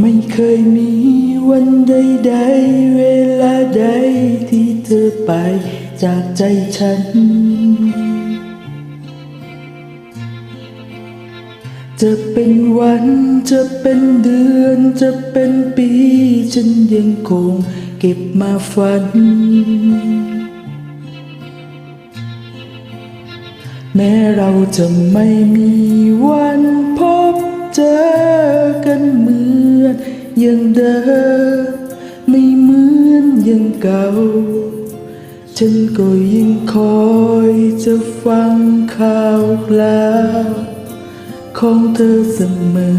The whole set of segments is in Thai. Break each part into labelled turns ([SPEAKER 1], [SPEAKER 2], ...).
[SPEAKER 1] ไม่เคยมีวันใดๆ เวลาใดที่เธอไปจากใจฉัน จะเป็นวันจะเป็นเดือนจะเป็นปี ฉันยังคงเก็บมาฝัน แม้เราจะไม่มีวันพบเจอกันเหมือนอ ย่างเดิมไม่เหมือนย่างเก่า ฉันก็ยังคอยจะฟังข่าวคราวของเธอเสมอ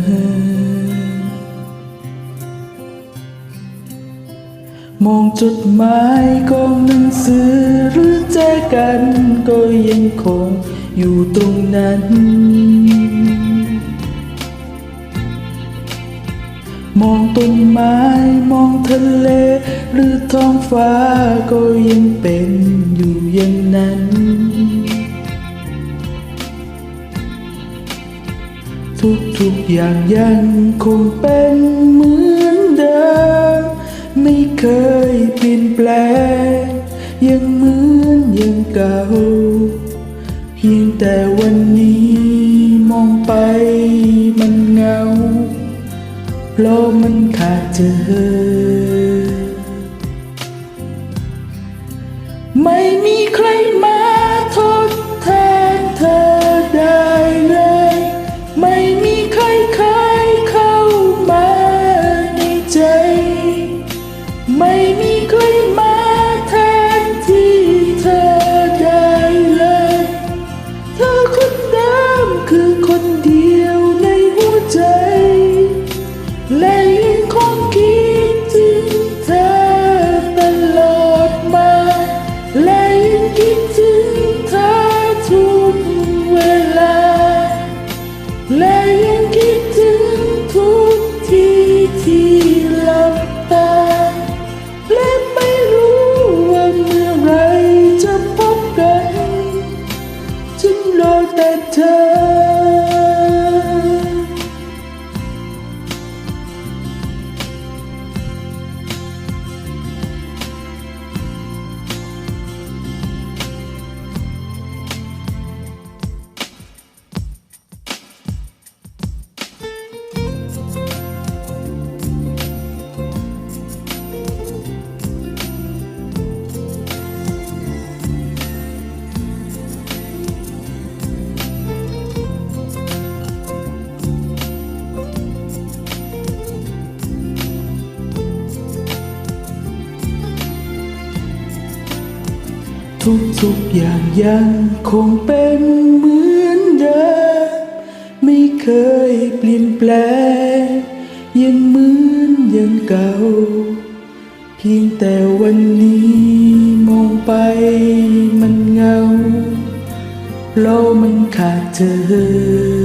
[SPEAKER 1] มองจดหมายของหนังสือหรือแจกันก็ยังคงอยู่ตรงนั้น ต้นไม้มองทะเล หรือท้องฟ้าก็ยังเป็นอยู่อย่างนั้นทุกๆอย่างยังคงเป็นเหมือนเดิม ไม่เคยเปลี่ยนแปลง เพราะมันขาดเธอ ไม่มีใครมาทดแทนเธอได้เลย ไม่มีใครเคยเข้ามาในใจ ไม่มี แทุกๆอย่างยังคงเป็นเหมือนเดิมไม่เคยเปลี่ยนแปลงยังเหมือนยังเก่า เพียงแต่วันนี้มองไปมันเงาเพราะมันขาดเธอ